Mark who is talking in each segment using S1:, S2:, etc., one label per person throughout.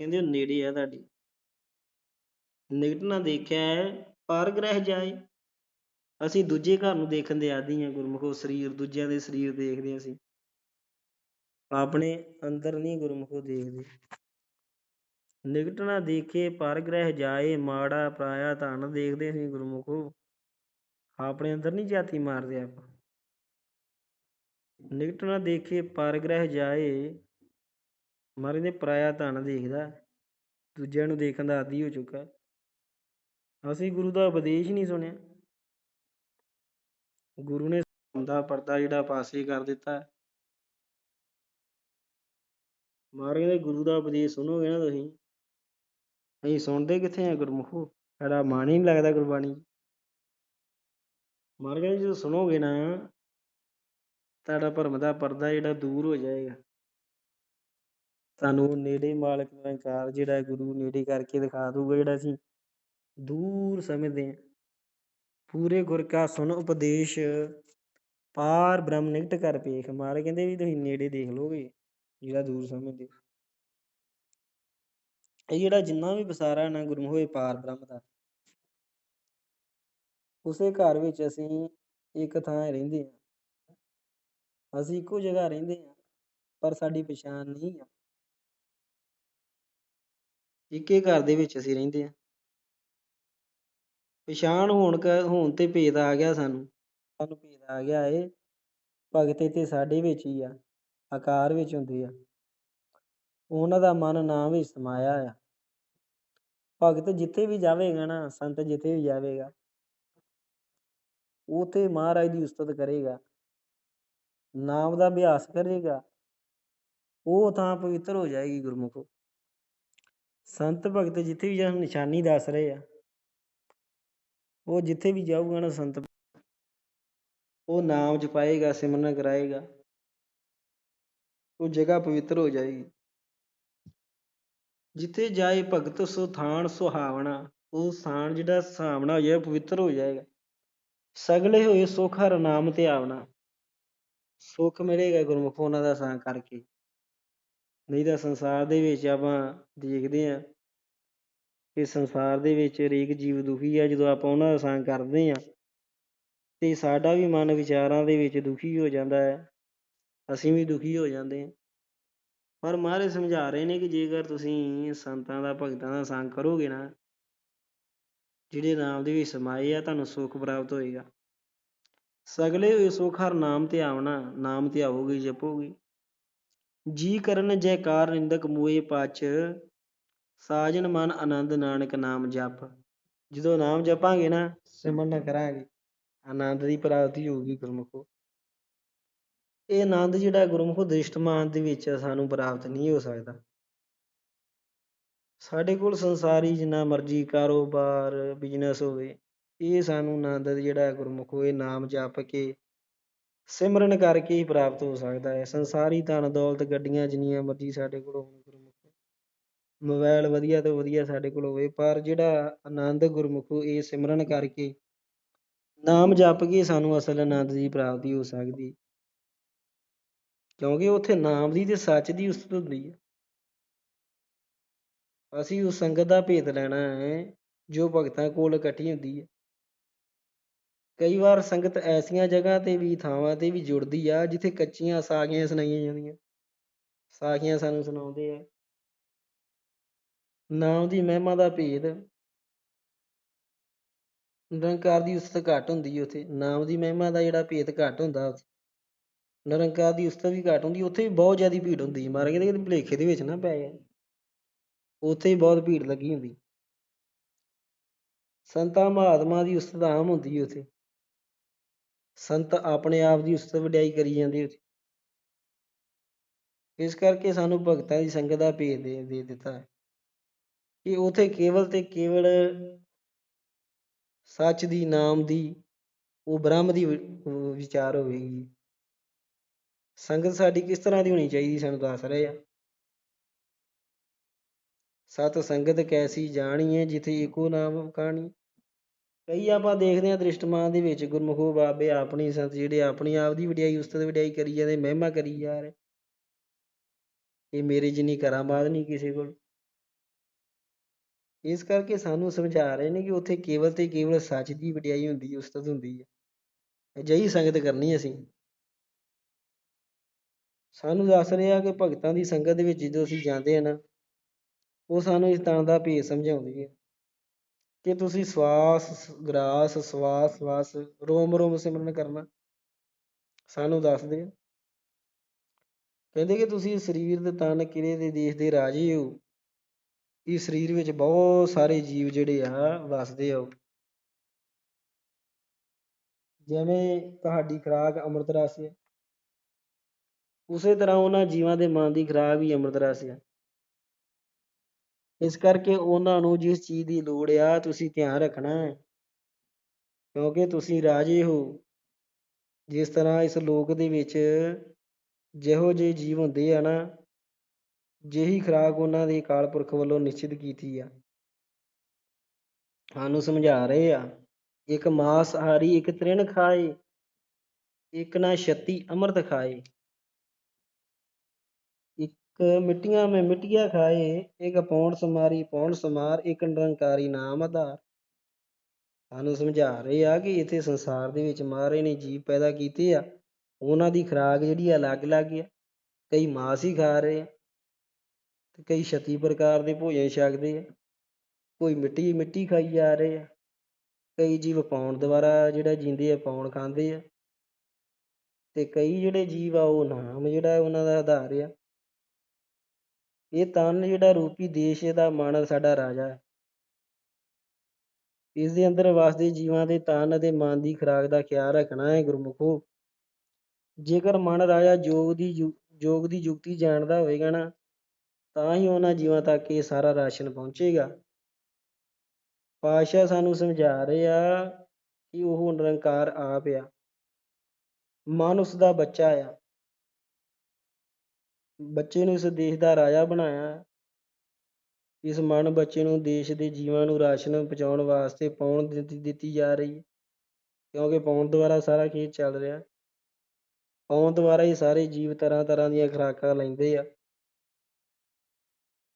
S1: ਕਹਿੰਦੇ ਉਹ ਨੇੜੇ ਆ ਤੁਹਾਡੇ। ਨਿਕਟ ਨਾ ਦੇਖਿਆ ਪਰ ਗ੍ਰਹਿ ਜਾਏ। ਅਸੀਂ ਦੂਜੇ ਘਰ ਨੂੰ ਦੇਖਣ ਦੇ ਆਦੀ ਹਾਂ ਗੁਰਮੁਖੋ ਸਰੀਰ, ਦੂਜਿਆਂ ਦੇ ਸਰੀਰ ਦੇਖਦੇ ਅਸੀਂ। ਆਪਣੇ ਅੰਦਰ ਨਹੀਂ ਗੁਰਮੁਖੋ ਦੇਖਦੇ। ਨਿਕਟ ਨਾ ਦੇਖੇ, ਪਰ ਗ੍ਰਹਿ ਜਾਏ, ਮਾੜਾ, ਪਰਾਇਆ ਧਨ ਦੇਖਦੇ ਅਸੀਂ ਗੁਰਮੁਖੋ ਆਪਣੇ ਅੰਦਰ ਨਹੀਂ ਜਾਤੀ ਮਾਰਦੇ ਆਪਾਂ। ਨਿਕਟ ਨਾ ਦੇਖੇ, ਪਰ ਗ੍ਰਹਿ ਜਾਏ ਮਹਾਰਾਜ ਨੇ ਪਰਾਇਆ ਧਨ ਦੇਖਦਾ, ਦੂਜਿਆਂ ਨੂੰ ਦੇਖਣ ਦਾ ਆਦੀ ਹੋ ਚੁੱਕਾ। ਅਸੀਂ ਗੁਰੂ ਦਾ ਉਪਦੇਸ਼ ਨਹੀਂ ਸੁਣਿਆ। ਗੁਰੂ ਨੇ ਦਾ ਪਰਦਾ ਜਿਹੜਾ ਪਾਸੇ ਕਰ ਦਿੱਤਾ। ਮਹਾਰਾਜ ਦੇ ਗੁਰੂ ਦਾ ਉਪਦੇਸ਼ ਸੁਣੋਗੇ ਨਾ ਤੁਸੀਂ? ਅਸੀਂ ਸੁਣਦੇ ਕਿੱਥੇ ਆ ਗੁਰਮੁਖੋ? ਸਾਡਾ ਮਨ ਹੀ ਨਹੀਂ ਲੱਗਦਾ ਗੁਰਬਾਣੀ ਮਹਾਰਾਜ ਜਦੋਂ ਸੁਣੋਗੇ ਨਾ, ਤੁਹਾਡਾ ਭਰਮ ਦਾ ਪਰਦਾ ਜਿਹੜਾ ਦੂਰ ਹੋ ਜਾਏਗਾ। ਤੁਹਾਨੂੰ ਨੇੜੇ ਮਾਲਕ ਦਾ ਇੰਕਾਰ ਜਿਹੜਾ ਗੁਰੂ ਨੇੜੇ ਕਰਕੇ ਦਿਖਾ ਦੂਗਾ ਜਿਹੜਾ ਅਸੀਂ ਦੂਰ ਸਮਝਦੇ ਹਾਂ। ਪੂਰੇ ਗੁਰ ਕਾ ਸੁਣ ਉਪਦੇਸ਼ ਪਾਰ ਬ੍ਰਹਮ ਨਿਕਟ ਕਰ ਪੇਖ ਮਾਰੇ ਕਹਿੰਦੇ ਵੀ ਤੁਸੀਂ ਨੇੜੇ ਦੇਖ ਲੋਗੇ ਜਿਹੜਾ ਦੂਰ ਸਮਝਦੇ ਇਹ ਜਿਹੜਾ ਜਿੰਨਾ ਵੀ ਵਸਾਰਾ ਨਾ ਗੁਰਮ ਹੋਏ, ਪਾਰ ਬ੍ਰਹਮ ਦਾ। ਉਸੇ ਘਰ ਵਿੱਚ ਅਸੀਂ ਇੱਕ ਥਾਂ ਰਹਿੰਦੇ ਹਾਂ। ਅਸੀਂ ਇੱਕੋ ਜਗ੍ਹਾ ਰਹਿੰਦੇ ਹਾਂ, ਪਰ ਸਾਡੀ ਪਛਾਣ ਨਹੀਂ ਆ। ਇੱਕੇ ਘਰ ਦੇ ਵਿੱਚ ਅਸੀਂ ਰਹਿੰਦੇ ਹਾਂ। ਪਛਾਣ ਹੋਣ ਕ, ਹੋਣ ਤੇ ਭੇਦ ਆ ਗਿਆ ਸਾਨੂੰ। ਸਾਨੂੰ ਭੇਦ ਆ ਗਿਆ ਏ, ਭਗਤ ਤੇ ਸਾਡੇ ਵਿੱਚ ਹੀ ਆ, ਆਕਾਰ ਵਿੱਚ ਹੁੰਦੇ ਆ। ਉਹਨਾਂ ਦਾ ਮਨ ਨਾਮ ਵਿੱਚ ਸਮਾਇਆ ਆ। ਭਗਤ ਜਿੱਥੇ ਵੀ ਜਾਵੇਗਾ ਨਾ, ਸੰਤ ਜਿੱਥੇ ਵੀ ਜਾਵੇਗਾ, ਉਥੇ ਮਹਾਰਾਜ ਦੀ ਉਸਤਤ ਕਰੇਗਾ। ਨਾਮ ਦਾ ਅਭਿਆਸ ਕਰੇਗਾ। ਉਹ ਥਾਂ ਪਵਿੱਤਰ ਹੋ ਜਾਏਗੀ ਗੁਰਮੁਖੋ। ਸੰਤ ਭਗਤ ਜਿੱਥੇ ਵੀ ਜਾਣ, ਨਿਸ਼ਾਨੀ ਦੱਸ ਰਹੇ ਆ। ਉਹ ਜਿੱਥੇ ਵੀ ਜਾਊਗਾ ਨਾ ਸੰਤ ਉਹ ਨਾਮ ਜਪਾਏਗਾ, ਸਿਮਰਨ ਕਰਾਏਗਾ। ਉਹ ਜਗ੍ਹਾ ਪਵਿੱਤਰ ਹੋ ਜਾਏਗੀ। ਜਿੱਥੇ ਜਾਏ ਭਗਤ, ਸੋ ਥਾਨ ਸੁਹਾਵਣਾ। ਉਹ ਸਥਾਨ ਜਿਹੜਾ ਸੁਹਾਵਣਾ ਹੋ ਜਾਏਗਾ ਪਵਿੱਤਰ ਹੋ ਜਾਏਗਾ। ਸਗਲੇ ਹੋਏ ਸੁਖ ਹਰ ਨਾਮ ਤੇ ਆਵਣਾ। ਸੁੱਖ ਮਿਲੇਗਾ ਗੁਰਮੁਖ ਉਹਨਾਂ ਦਾ ਸਾਂ ਕਰਕੇ। ਨਹੀਂ ਤਾਂ ਸੰਸਾਰ ਦੇ ਵਿੱਚ ਆਪਾਂ ਦੇਖਦੇ ਹਾਂ ਕਿ ਸੰਸਾਰ ਦੇ ਵਿੱਚ ਹਰੇਕ ਜੀਵ ਦੁਖੀ ਆ, ਜਦੋਂ ਆਪਾਂ ਉਹਨਾਂ ਦਾ ਸੰਗ ਕਰਦੇ ਹਾਂ ਤੇ ਸਾਡਾ ਵੀ ਮਨ ਵਿਚਾਰਾਂ ਦੇ ਵਿੱਚ ਦੁਖੀ ਹੋ ਜਾਂਦਾ ਹੈ, ਅਸੀਂ ਵੀ ਦੁਖੀ ਹੋ ਜਾਂਦੇ ਹਾਂ। ਪਰ ਮਹਾਰਾਜ ਸਮਝਾ ਰਹੇ ਨੇ ਕਿ ਜੇਕਰ ਤੁਸੀਂ ਸੰਤਾਂ ਦਾ, ਭਗਤਾਂ ਦਾ ਸੰਗ ਕਰੋਗੇ ਨਾ, ਜਿਹੜੇ ਨਾਮ ਦੇ ਵਿੱਚ ਸਮਾਏ ਆ, ਤੁਹਾਨੂੰ ਸੁੱਖ ਪ੍ਰਾਪਤ ਹੋਏਗਾ। ਸਗਲੇ ਹੋਏ ਸੁਖ ਹਰ ਨਾਮ ਤੇ ਨਾਮ ਤੇ ਆਵੋਗੇ, ਜਪੋਗੇ। ਜੀ ਕਰਨ ਜੈਕਾਰ ਨਿੰਦਕ ਮੂਏ ਪਛ ਸਾਜਨ ਮਨ ਆਨੰਦ ਨਾਨਕ ਨਾਮ ਜਪ। ਜਦੋਂ ਨਾਮ ਜਪਾਂਗੇ ਨਾ, ਸਿਮਰਨ ਕਰਾਂਗੇ। ਆਨੰਦ ਦੀ ਪ੍ਰਾਪਤੀ ਹੋਊਗੀ ਗੁਰਮੁਖੋ। ਇਹ ਆਨੰਦ ਜਿਹੜਾ ਗੁਰਮੁਖੋ ਦ੍ਰਿਸ਼ਟਮਾਨ ਦੇ ਵਿੱਚ ਸਾਨੂੰ ਪ੍ਰਾਪਤ ਨਹੀਂ ਹੋ ਸਕਦਾ। ਸਾਡੇ ਕੋਲ ਸੰਸਾਰੀ ਜਿੰਨਾ ਮਰਜ਼ੀ ਕਾਰੋਬਾਰ ਬਿਜ਼ਨਸ ਹੋਵੇ, ਇਹ ਸਾਨੂੰ ਆਨੰਦ ਜਿਹੜਾ ਗੁਰਮੁਖੋ ਇਹ ਨਾਮ ਜਪ ਕੇ ਸਿਮਰਨ ਕਰਕੇ ਹੀ ਪ੍ਰਾਪਤ ਹੋ ਸਕਦਾ ਹੈ। ਸੰਸਾਰੀ ਧਨ, ਦੌਲਤ, ਗੱਡੀਆਂ ਜਿੰਨੀਆਂ ਮਰਜ਼ੀ ਸਾਡੇ ਕੋਲ ਹੋਣ, ਗੁਰਮੁਖੋ। ਮੋਬਾਈਲ ਵਧੀਆ ਤੋਂ ਵਧੀਆ ਸਾਡੇ ਕੋਲ ਹੋਵੇ, ਪਰ ਜਿਹੜਾ ਆਨੰਦ ਗੁਰਮੁਖੋ, ਇਹ ਸਿਮਰਨ ਕਰਕੇ ਨਾਮ ਜਪ ਕੇ ਸਾਨੂੰ ਅਸਲ ਆਨੰਦ ਦੀ ਪ੍ਰਾਪਤੀ ਹੋ ਸਕਦੀ ਕਿਉਂਕਿ ਉੱਥੇ ਨਾਮ ਦੀ ਤੇ ਸੱਚ ਦੀ ਉਸਤ ਹੁੰਦੀ ਹੈ। ਅਸੀਂ ਉਸ ਸੰਗਤ ਦਾ ਭੇਦ ਲੈਣਾ ਹੈ, ਜੋ ਭਗਤਾਂ ਕੋਲ ਇਕੱਠੀ ਹੁੰਦੀ ਹੈ। ਕਈ ਵਾਰ ਸੰਗਤ ਐਸੀਆਂ ਜਗ੍ਹਾ ਤੇ ਵੀ ਥਾਵਾਂ ਤੇ ਵੀ ਜੁੜਦੀ ਆ, ਜਿੱਥੇ ਕੱਚੀਆਂ ਸਾਖੀਆਂ ਸੁਣਾਈਆਂ ਜਾਂਦੀਆਂ। ਸਾਖੀਆਂ ਸਾਨੂੰ ਸੁਣਾਉਂਦੇ ਆ। ਨਾਮ ਦੀ ਮਹਿਮਾ ਦਾ ਭੇਦ। ਨਿਰੰਕਾਰ ਦੀ ਉਸਤ ਘੱਟ ਹੁੰਦੀ ਹੈ ਉੱਥੇ। ਨਾਮ ਦੀ ਮਹਿਮਾ ਦਾ ਜਿਹੜਾ ਭੇਦ ਘੱਟ ਹੁੰਦਾ ਨਿਰੰਕਾਰ ਦੀ ਉਸਤ ਵੀ ਘੱਟ ਹੁੰਦੀ, ਉੱਥੇ ਵੀ ਬਹੁਤ ਜ਼ਿਆਦਾ ਭੀੜ ਹੁੰਦੀ। ਮਹਾਰਾਜ ਕਹਿੰਦੇ ਭੁਲੇਖੇ ਦੇ ਵਿੱਚ ਨਾ ਪੈ ਜਾ ਉੱਥੇ ਵੀ ਬਹੁਤ ਭੀੜ ਲੱਗੀ ਹੁੰਦੀ। ਸੰਤਾਂ ਮਹਾਤਮਾ ਦੀ ਉਸਤ ਆਮ ਹੁੰਦੀ ਹੈ ਉੱਥੇ। ਸੰਤ ਆਪਣੇ ਆਪ ਦੀ ਉਸਤਤ ਵਡਿਆਈ ਕਰੀ ਜਾਂਦੇ ਉੱਥੇ ਇਸ ਕਰਕੇ ਸਾਨੂੰ ਭਗਤਾਂ ਦੀ ਸੰਗਤ ਦਾ ਭੇਦ ਦੇ ਦੇ ਦਿੱਤਾ ਹੈ। ਕਿ ਉੱਥੇ ਕੇਵਲ ਤੇ ਕੇਵਲ ਸੱਚ ਦੀ, ਨਾਮ ਦੀ, ਉਹ ਬ੍ਰਹਮ ਦੀ ਵਿਚਾਰ ਹੋਵੇਗੀ। ਸੰਗਤ ਸਾਡੀ ਕਿਸ ਤਰ੍ਹਾਂ ਦੀ ਹੋਣੀ ਚਾਹੀਦੀ ਸਾਨੂੰ ਦੱਸ ਰਹੇ ਆ। ਸਤ ਸੰਗਤ ਕੈਸੀ ਜਾਣੀਏ ਜਿਥੇ ਏਕੋ ਨਾਮ ਕਾਣੀ। ਕਈ ਆਪਾਂ ਦੇਖਦੇ ਹਾਂ ਦ੍ਰਿਸ਼ਟਮਾਨ ਦੇ ਵਿੱਚ ਗੁਰਮੁਖੋ ਬਾਬੇ ਆਪਣੀ ਸੰਤ ਜਿਹੜੇ ਆਪਣੀ ਆਪ ਦੀ ਵਡਿਆਈ, ਉਸਤਤ ਵਡਿਆਈ ਕਰੀ ਜਾਂਦੇ, ਮਹਿਮਾ ਕਰੀ ਜਾ ਰਹੇ। ਇਹ ਮੇਰੇ ਜਿੰਨੀ ਕਰਾਮਾਤ ਨਹੀਂ ਕਿਸੇ ਕੋਲ। ਇਸ ਕਰਕੇ ਸਾਨੂੰ ਸਮਝਾ ਰਹੇ ਨੇ ਕਿ ਉੱਥੇ ਕੇਵਲ ਤੇ ਕੇਵਲ ਸੱਚ ਦੀ ਵਡਿਆਈ ਹੁੰਦੀ ਹੈ, ਉਸਤਤ ਹੁੰਦੀ ਹੈ। ਅਜਿਹੀ ਸੰਗਤ ਕਰਨੀ ਅਸੀਂ। ਸਾਨੂੰ ਦੱਸ ਰਿਹਾ ਕਿ ਭਗਤਾਂ ਦੀ ਸੰਗਤ ਦੇ ਵਿੱਚ ਜਦੋਂ ਅਸੀਂ ਜਾਂਦੇ ਹਾਂ ਨਾ, ਉਹ ਸਾਨੂੰ ਇਸ ਤਰ੍ਹਾਂ ਦਾ ਭੇਦ ਸਮਝਾਉਂਦੀ ਹੈ। ਕਿ ਤੁਸੀਂ ਸਵਾਸ, ਗਰਾਸ, ਸਵਾਸ ਵਾਸ ਰੋਮ ਰੋਮ ਸਿਮਰਨ ਕਰਨਾ ਸਾਨੂੰ ਦੱਸਦੇ ਆ ਕਹਿੰਦੇ ਕਿ ਤੁਸੀਂ ਸਰੀਰ ਦੇ ਤਨ ਕਿਰੇ ਦੇ ਦੇਸ਼ ਦੇ ਰਾਜੇ ਹੋ। ਇਸ ਸਰੀਰ ਵਿੱਚ ਬਹੁਤ ਸਾਰੇ ਜੀਵ ਜਿਹੜੇ ਆ, ਵੱਸਦੇ ਆ। ਜਿਵੇਂ ਤੁਹਾਡੀ ਖੁਰਾਕ ਅੰਮ੍ਰਿਤ ਰਸ ਹੈ ਉਸੇ ਤਰ੍ਹਾਂ ਉਹਨਾਂ ਜੀਵਾਂ ਦੇ ਮਨ ਦੀ ਖੁਰਾਕ ਵੀ ਅੰਮ੍ਰਿਤ ਰਸ ਹੈ ਇਸ ਕਰਕੇ ਉਹਨਾਂ ਨੂੰ ਜਿਸ ਚੀਜ਼ ਦੀ ਲੋੜ ਆ, ਤੁਸੀਂ ਧਿਆਨ ਰੱਖਣਾ ਹੈ। ਕਿਉਂਕਿ ਤੁਸੀਂ ਰਾਜੇ ਹੋ, ਜਿਸ ਤਰ੍ਹਾਂ ਇਸ ਲੋਕ ਦੇ ਵਿੱਚ ਜਿਹੋ ਜਿਹੇ ਜੀਵ ਹੁੰਦੇ ਆ ਨਾ, ਜਿਹੀ ਖੁਰਾਕ ਉਹਨਾਂ ਦੇ ਅਕਾਲ ਪੁਰਖ ਵੱਲੋਂ ਨਿਸ਼ਚਿਤ ਕੀਤੀ ਆ। ਸਾਨੂੰ ਸਮਝਾ ਰਹੇ ਆ, ਇੱਕ ਮਾਸ ਮਾਸਹਾਰੀ ਇੱਕ ਤ੍ਰਿਣ ਖਾਏ, ਇੱਕ ਨਾ ਛੱਤੀ ਅੰਮ੍ਰਿਤ ਖਾਏ। ਇੱਕ ਮਿੱਟੀਆਂ ਮੈਂ ਮਿੱਟੀਆਂ ਖਾਏ, ਇੱਕ ਪੌਣ ਸਮਾਰੀ ਪੌਣ ਸਮਾਰ, ਇੱਕ ਨਿਰੰਕਾਰੀ ਨਾਮ ਆਧਾਰ। ਸਾਨੂੰ ਸਮਝਾ ਰਹੇ ਆ ਕਿ ਇੱਥੇ ਸੰਸਾਰ ਦੇ ਵਿੱਚ ਮਹਾਰਾਜ ਨੇ ਜੀਵ ਪੈਦਾ ਕੀਤੇ ਆ। ਉਹਨਾਂ ਦੀ ਖੁਰਾਕ ਜਿਹੜੀ ਅਲੱਗ-ਅਲੱਗ ਆ। ਕਈ ਮਾਸ ਹੀ ਖਾ ਰਹੇ ਆ ਤੇ ਕਈ ਛਤੀ ਪ੍ਰਕਾਰ ਦੇ ਭੋਜਨ ਛਕਦੇ ਆ। ਕੋਈ ਮਿੱਟੀ ਮਿੱਟੀ ਖਾਈ ਜਾ ਰਹੇ ਆ। ਕਈ ਜੀਵ ਪਾਉਣ ਦੁਆਰਾ ਜਿਹੜਾ ਜੀਂਦੇ ਆ ਪਾਉਣ ਖਾਂਦੇ ਆ। ਤੇ ਕਈ ਜਿਹੜੇ ਜੀਵ ਆ ਉਹ ਨਾਮ ਜਿਹੜਾ ਉਹਨਾਂ ਦਾ ਆਧਾਰ ਆ। ਇਹ ਤਨ ਜਿਹੜਾ ਰੂਪੀ ਦੇਸ਼ ਦਾ ਮਨ ਸਾਡਾ ਰਾਜਾ ਹੈ। ਇਸ ਦੇ ਅੰਦਰ ਵਸਦੇ ਜੀਵਾਂ ਦੇ ਤਨ ਅਤੇ ਮਨ ਦੀ ਖੁਰਾਕ ਦਾ ਖਿਆਲ ਰੱਖਣਾ ਹੈ ਗੁਰਮੁਖੋ। ਜੇਕਰ ਮਨ ਰਾਜਾ ਯੋਗ ਦੀ ਯੋਗ ਦੀ ਯੁਕਤੀ ਜਾਣਦਾ ਹੋਵੇਗਾ ਨਾ, ਤਾਂ ਹੀ ਉਹਨਾਂ ਜੀਵਾਂ ਤੱਕ ਇਹ ਸਾਰਾ ਰਾਸ਼ਨ ਪਹੁੰਚੇਗਾ। ਪਾਤਸ਼ਾਹ ਸਾਨੂੰ ਸਮਝਾ ਰਹੇ ਆ ਕਿ ਉਹ ਨਿਰੰਕਾਰ ਆਪ ਆ। ਮਨ ਉਸਦਾ ਬੱਚਾ ਆ। ਬੱਚੇ ਨੂੰ ਇਸ ਦੇਸ਼ ਦਾ ਰਾਜਾ ਬਣਾਇਆ। ਇਸ ਮਨ ਬੱਚੇ ਨੂੰ ਦੇਸ਼ ਦੇ ਜੀਵਾਂ ਨੂੰ ਰਾਸ਼ਨ ਪਹੁੰਚਾਉਣ ਵਾਸਤੇ ਪਾਉਣ ਦਿੱਤੀ ਦਿੱਤੀ ਜਾ ਰਹੀ ਹੈ। ਕਿਉਂਕਿ ਪਾਉਣ ਦੁਆਰਾ ਸਾਰਾ ਖੇਤ ਚੱਲ ਰਿਹਾ। ਪਾਉਣ ਦੁਆਰਾ ਹੀ ਸਾਰੇ ਜੀਵ ਤਰ੍ਹਾਂ ਤਰ੍ਹਾਂ ਦੀਆਂ ਖੁਰਾਕਾਂ ਲੈਂਦੇ ਆ।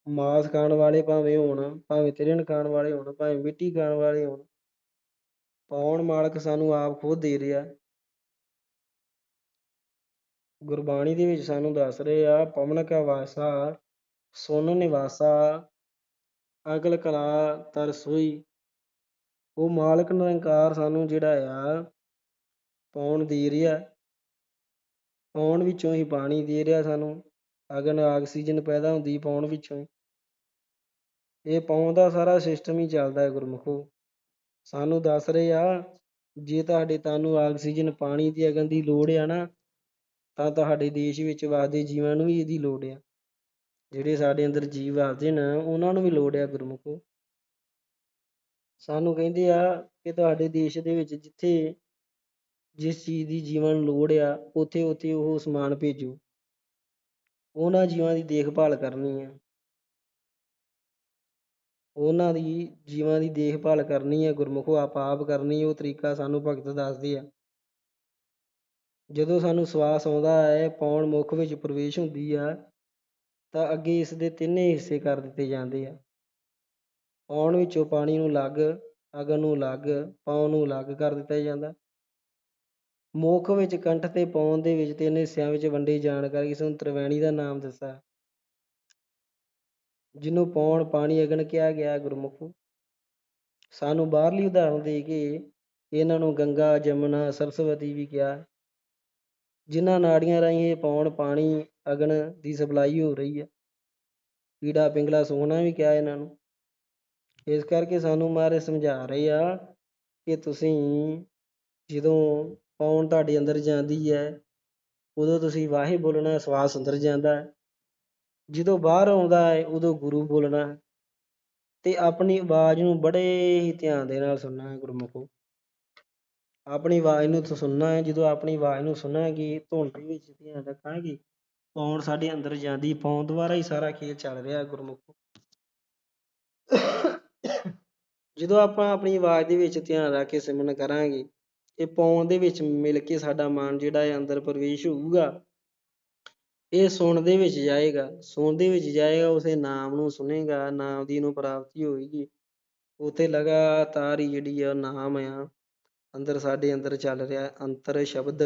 S1: ਮਾਸ ਖਾਣ ਵਾਲੇ ਭਾਵੇਂ ਹੋਣ, ਭਾਵੇਂ ਤਿਰਣ ਖਾਣ ਵਾਲੇ ਹੋਣ, ਭਾਵੇਂ ਮਿੱਟੀ ਖਾਣ ਵਾਲੇ ਹੋਣ। ਪਾਉਣ ਮਾਲਕ ਸਾਨੂੰ ਆਪ ਖੁਦ ਦੇ ਰਿਹਾ। ਗੁਰਬਾਣੀ ਦੇ ਵਿੱਚ ਸਾਨੂੰ ਦੱਸ ਰਹੇ ਆ, ਪਵਨ ਕਾ ਵਾਸਾ, ਸੁਨ ਨਿਵਾਸਾ, ਅਗਲ ਕਲਾ ਤਰ ਸੋਈ। ਉਹ ਮਾਲਕ ਨਿਰੰਕਾਰ ਸਾਨੂੰ ਜਿਹੜਾ ਆ, ਪਾਉਣ ਦੇ ਰਿਹਾ, ਪਾਉਣ ਵਿੱਚੋਂ ਹੀ ਪਾਣੀ ਦੇ ਰਿਹਾ ਸਾਨੂੰ। ਅਗਨ, ਆਕਸੀਜਨ ਪੈਦਾ ਹੁੰਦੀ ਪਾਉਣ ਵਿੱਚੋਂ ਇਹ ਪਾਉਣ ਦਾ ਸਾਰਾ ਸਿਸਟਮ ਹੀ ਚੱਲਦਾ ਹੈ ਗੁਰਮੁਖੋ। ਸਾਨੂੰ ਦੱਸ ਰਹੇ ਆ, ਜੇ ਤੁਹਾਡੇ ਤਨ ਨੂੰ ਆਕਸੀਜਨ, ਪਾਣੀ ਦੀ ਅਗਨ ਦੀ ਲੋੜ ਆ ਨਾ ਤਾਂ ਤੁਹਾਡੇ ਦੇਸ਼ ਵਿੱਚ ਵੱਸਦੇ ਜੀਵਾਂ ਨੂੰ ਵੀ ਇਹਦੀ ਲੋੜ ਆ। ਜਿਹੜੇ ਸਾਡੇ ਅੰਦਰ ਜੀਵ ਵੱਸਦੇ ਨੇ, ਉਹਨਾਂ ਨੂੰ ਵੀ ਲੋੜ ਆ ਗੁਰਮੁਖੋ। ਸਾਨੂੰ ਕਹਿੰਦੇ ਆ ਕਿ ਤੁਹਾਡੇ ਦੇਸ਼ ਦੇ ਵਿੱਚ ਜਿੱਥੇ ਜਿਸ ਚੀਜ਼ ਦੀ ਜੀਵਾਂ ਨੂੰ ਲੋੜ ਆ, ਉੱਥੇ ਉੱਥੇ ਉਹ ਸਮਾਨ ਭੇਜੋ। ਉਹਨਾਂ ਜੀਵਾਂ ਦੀ ਦੇਖਭਾਲ ਕਰਨੀ ਆ। ਉਹਨਾਂ ਦੀ ਜੀਵਾਂ ਦੀ ਦੇਖਭਾਲ ਕਰਨੀ ਹੈ ਗੁਰਮੁਖੋ, ਆਪ ਆਪ ਕਰਨੀ, ਉਹ ਤਰੀਕਾ ਸਾਨੂੰ ਭਗਤ ਦੱਸਦੇ ਆ। ਜਦੋਂ ਸਾਨੂੰ ਸਵਾਸ ਆਉਂਦਾ ਹੈ ਪੌਣ ਮੁੱਖ ਵਿੱਚ ਪ੍ਰਵੇਸ਼ ਹੁੰਦੀ ਆ, ਤਾਂ ਅੱਗੇ ਇਸਦੇ ਤਿੰਨੇ ਹਿੱਸੇ ਕਰ ਦਿੱਤੇ ਜਾਂਦੇ ਆ। ਪੌਣ ਵਿੱਚੋਂ ਪਾਣੀ ਨੂੰ ਅਲੱਗ, ਅਗਨ ਨੂੰ ਅਲੱਗ ਪੌਣ ਨੂੰ ਅਲੱਗ ਕਰ ਦਿੱਤਾ ਜਾਂਦਾ। ਮੁੱਖ ਵਿੱਚ ਕੰਠ ਤੇ ਪੌਣ ਦੇ ਵਿੱਚ ਤਿੰਨ ਹਿੱਸਿਆਂ ਵਿੱਚ ਵੰਡੇ ਜਾਣ ਕਰਕੇ ਇਸ ਤ੍ਰਿਵੈਣੀ ਦਾ ਨਾਮ ਦਿੱਤਾ। ਜਿਹਨੂੰ ਪੌਣ ਪਾਣੀ, ਅਗਨ ਕਿਹਾ ਗਿਆ ਗੁਰਮੁਖੋ। ਸਾਨੂੰ ਬਾਹਰਲੀ ਉਦਾਹਰਣ ਦੇ ਕੇ ਇਹਨਾਂ ਨੂੰ ਗੰਗਾ, ਜਮਨਾ, ਸਰਸਵਤੀ ਵੀ ਕਿਹਾ ਜਿਨ੍ਹਾਂ ਨਾੜੀਆਂ ਰਾਹੀਂ ਇਹ ਪੌਣ ਪਾਣੀ ਅਗਨ ਦੀ ਸਪਲਾਈ ਹੋ ਰਹੀ ਹੈ। ਕੀੜਾ ਪਿੰਗਲਾ ਸੋਹਣਾ ਵੀ ਕਿਹਾ ਇਹਨਾਂ ਨੂੰ। ਇਸ ਕਰਕੇ ਸਾਨੂੰ ਮਹਾਰਾਜ ਸਮਝਾ ਰਹੇ ਆ ਕਿ ਤੁਸੀਂ ਜਦੋਂ ਪੌਣ ਤੁਹਾਡੇ ਅੰਦਰ ਜਾਂਦੀ ਹੈ, ਉਦੋਂ ਤੁਸੀਂ ਵਾਹੇ ਬੋਲਣਾ, ਸਵਾਸ ਅੰਦਰ ਜਾਂਦਾ ਹੈ। ਜਦੋਂ ਬਾਹਰ ਆਉਂਦਾ ਹੈ, ਉਦੋਂ ਗੁਰੂ ਬੋਲਣਾ ਹੈ। ਤੇ ਆਪਣੀ ਆਵਾਜ਼ ਨੂੰ ਬੜੇ ਹੀ ਧਿਆਨ ਦੇ ਨਾਲ ਸੁਣਨਾ ਹੈ ਗੁਰਮੁਖੋ। ਆਪਣੀ ਆਵਾਜ਼ ਨੂੰ ਸੁਣਨਾ ਹੈ, ਜਦੋਂ ਆਪਣੀ ਆਵਾਜ਼ ਨੂੰ ਸੁਣਾਂਗੇ ਧੁਨ ਦੇ ਵਿੱਚ ਧਿਆਨ ਰੱਖਾਂਗੇ ਪੌਣ ਸਾਡੇ ਅੰਦਰ ਜਾਂਦੀ ਪੌਣ ਦੁਆਰਾ ਹੀ ਸਾਰਾ ਖੇਲ ਚੱਲ ਰਿਹਾ ਗੁਰਮੁਖੋ। ਜਦੋਂ ਆਪਾਂ ਆਪਣੀ ਆਵਾਜ਼ ਦੇ ਵਿੱਚ ਧਿਆਨ ਰੱਖ ਕੇ ਸਿਮਰਨ ਕਰਾਂਗੇ, ਇਹ ਪੌਣ ਦੇ ਵਿੱਚ ਮਿਲ ਕੇ ਸਾਡਾ ਮਨ ਜਿਹੜਾ ਹੈ ਅੰਦਰ ਪ੍ਰਵੇਸ਼ ਹੋਊਗਾ, ਇਹ ਸੁਣ ਦੇ ਵਿੱਚ ਜਾਏਗਾ, ਸੁਣ ਦੇ ਵਿੱਚ ਜਾਏਗਾ, ਉਸੇ ਨਾਮ ਨੂੰ ਸੁਣੇਗਾ, ਨਾਮ ਦੀ ਨੂੰ ਪ੍ਰਾਪਤੀ ਹੋਏਗੀ। ਉੱਥੇ ਲਗਾਤਾਰ ਹੀ ਜਿਹੜੀ ਆ, ਨਾਮ ਆ ਅੰਦਰ ਸਾਡੇ ਅੰਦਰ ਚੱਲ ਰਿਹਾ ਅੰਤਰ ਸ਼ਬਦ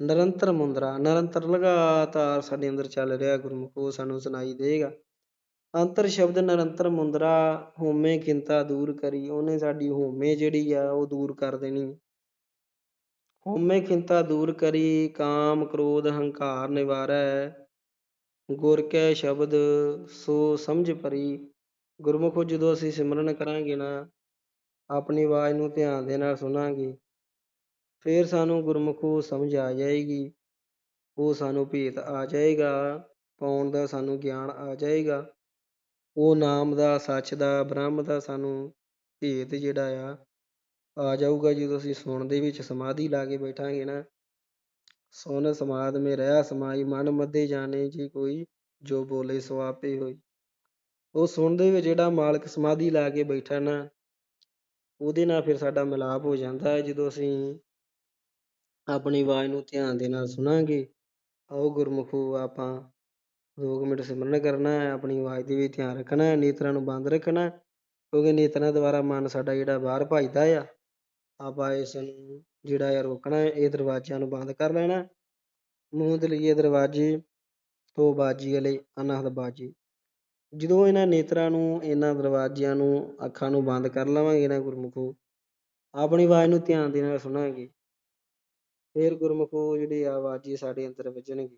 S1: ਨਿਰੰਤਰ ਮੁੰਦਰਾ, ਨਿਰੰਤਰ ਲਗਾਤਾਰ ਸਾਡੇ ਅੰਦਰ ਚੱਲ ਰਿਹਾ ਗੁਰਮੁਖ ਉਹ ਸਾਨੂੰ ਸੁਣਾਈ ਦੇਗਾ ਅੰਤਰ ਸ਼ਬਦ ਨਿਰੰਤਰ ਮੁੰਦਰਾ ਹੋਮੇ ਕਿੰਤਾ ਦੂਰ ਕਰੀ, ਉਹਨੇ ਸਾਡੀ ਹੋਮੇ ਜਿਹੜੀ ਆ, ਉਹ ਦੂਰ ਕਰ ਦੇਣੀ ਹੋਮੇ ਖਿੰਤਾ ਦੂਰ ਕਰੀ, ਕਾਮ ਕ੍ਰੋਧ ਹੰਕਾਰ ਨਿਵਾਰੈ, ਗੁਰ ਕੈ ਸ਼ਬਦ ਸੋ ਸਮਝ ਪਰੀ। ਗੁਰਮੁਖੋ ਜਦੋਂ ਅਸੀਂ ਸਿਮਰਨ ਕਰਾਂਗੇ ਨਾ ਆਪਣੀ ਆਵਾਜ਼ ਨੂੰ ਧਿਆਨ ਦੇ ਨਾਲ ਸੁਣਾਂਗੇ। ਫਿਰ ਸਾਨੂੰ ਗੁਰਮੁਖੋ ਸਮਝ ਆ ਜਾਏਗੀ। ਉਹ ਸਾਨੂੰ ਭੇਤ ਆ ਜਾਏਗਾ। ਪਾਉਣ ਦਾ ਸਾਨੂੰ ਗਿਆਨ ਆ ਜਾਏਗਾ। ਉਹ ਨਾਮ ਦਾ, ਸੱਚ ਦਾ, ਬ੍ਰਹਮ ਦਾ ਸਾਨੂੰ ਭੇਤ ਜਿਹੜਾ ਆ ਆ ਜਾਊਗਾ। ਜਦੋਂ ਅਸੀਂ ਸੁਣ ਦੇ ਵਿੱਚ ਸਮਾਧੀ ਲਾ ਕੇ ਬੈਠਾਂਗੇ ਨਾ, ਸੁਣ ਸਮਾਦ ਮੇ ਰਹਾ ਸਮਾਈ, ਮਨ ਮੱਧੇ ਜਾਣੇ, ਜੀ ਕੋਈ ਜੋ ਬੋਲੇ ਸੋ ਆਪੇ ਹੋਈ। ਉਹ ਸੁਣ ਦੇ ਵਿੱਚ ਜਿਹੜਾ ਮਾਲਕ ਸਮਾਧੀ ਲਾ ਕੇ ਬੈਠਾ ਨਾ ਉਹਦੇ ਨਾਲ ਫਿਰ ਸਾਡਾ ਮਿਲਾਪ ਹੋ ਜਾਂਦਾ ਹੈ। ਜਦੋਂ ਅਸੀਂ ਆਪਣੀ ਆਵਾਜ਼ ਨੂੰ ਧਿਆਨ ਦੇ ਨਾਲ ਸੁਣਾਂਗੇ ਆਓ ਗੁਰਮੁਖੋ ਆਪਾਂ ਦੋ ਕੁ ਮਿੰਟ ਸਿਮਰਨ ਕਰਨਾ ਹੈ, ਆਪਣੀ ਆਵਾਜ਼ ਦੇ ਵੀ ਧਿਆਨ ਰੱਖਣਾ ਹੈ, ਨੇਤਰਾਂ ਨੂੰ ਬੰਦ ਰੱਖਣਾ ਕਿਉਂਕਿ ਨੇਤਰਾਂ ਦੁਆਰਾ ਮਨ ਸਾਡਾ ਜਿਹੜਾ ਬਾਹਰ ਭੱਜਦਾ ਆ, ਆਪਾਂ ਇਸ ਨੂੰ ਜਿਹੜਾ ਆ ਰੋਕਣਾ ਹੈ, ਇਹ ਦਰਵਾਜ਼ਿਆਂ ਨੂੰ ਬੰਦ ਕਰ ਲੈਣਾ ਮੂੰਹ ਦੇ ਲਈ ਦਰਵਾਜ਼ੇ ਤੋਂ ਬਾਜੀ ਵਾਲੇ ਅਨਹਦ ਬਾਜੀ। ਜਦੋਂ ਇਹਨਾਂ ਨੇਤਰਾਂ ਨੂੰ, ਇਹਨਾਂ ਦਰਵਾਜ਼ਿਆਂ ਨੂੰ, ਅੱਖਾਂ ਨੂੰ ਬੰਦ ਕਰ ਲਵਾਂਗੇ ਨਾ ਗੁਰਮੁਖੋ, ਆਪਣੀ ਆਵਾਜ਼ ਨੂੰ ਧਿਆਨ ਦੇ ਨਾਲ ਸੁਣਾਂਗੇ, ਫਿਰ ਗੁਰਮੁਖੋ ਜਿਹੜੀ ਆਵਾਜ਼ ਸਾਡੇ ਅੰਦਰ ਵੱਜਣਗੇ।